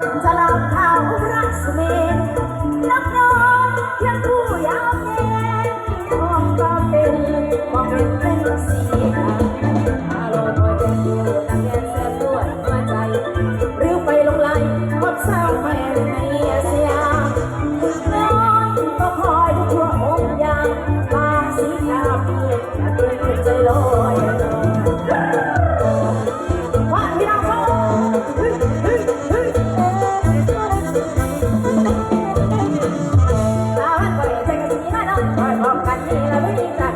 จะลับเขารักสเมนนักน้องยังผู้ยาวเมนมองก็เป็นมองเป็น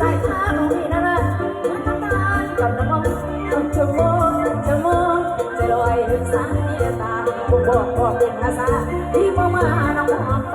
สายฟ้าของพี่นะนะกับน้องจะมองจะมองจะลอยถึงสายตาผมบอกบอกเป็นภาษาที่พ่อมาน้องมอไป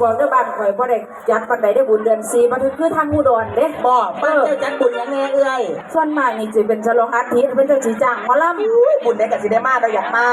บอกเด้อบ้านข่อยบ่ได้จัดปันใดได้บุญเดือนสี่มันคือทางผู้ดอนเด้บ่บ้านเจ้าจัดบุญยังแน่เอื้ยส่วนมากนี่สิเป็นฉลองอาทิตย์เพิ่นจะสิจ้างหมอลำบุญได้กับสิได้มาเราอยากมา